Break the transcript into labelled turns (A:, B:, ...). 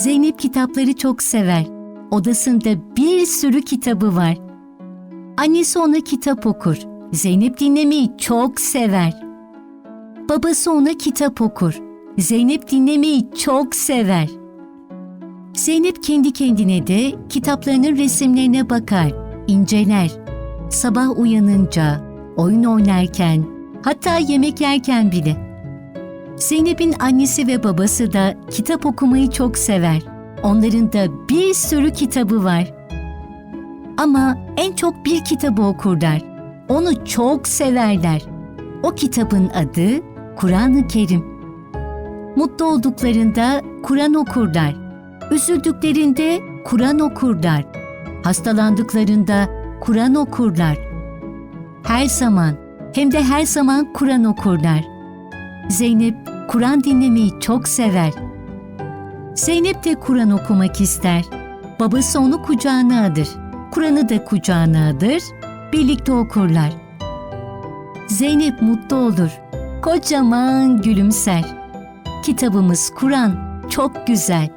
A: Zeynep kitapları çok sever. Odasında bir sürü kitabı var. Annesi ona kitap okur. Zeynep dinlemeyi çok sever. Babası ona kitap okur. Zeynep dinlemeyi çok sever. Zeynep kendi kendine de kitaplarının resimlerine bakar, inceler. Sabah uyanınca, oyun oynarken, hatta yemek yerken bile. Zeynep'in annesi ve babası da kitap okumayı çok sever. Onların da bir sürü kitabı var. Ama en çok bir kitabı okurlar. Onu çok severler. O kitabın adı Kur'an-ı Kerim. Mutlu olduklarında Kur'an okurlar. Üzüldüklerinde Kur'an okurlar. Hastalandıklarında Kur'an okurlar. Her zaman hem de her zaman Kur'an okurlar. Zeynep Kur'an dinlemeyi çok sever. Zeynep de Kur'an okumak ister. Babası onu kucağına alır. Kur'an'ı da kucağına alır. Birlikte okurlar. Zeynep mutlu olur. Kocaman gülümser. Kitabımız Kur'an çok güzel.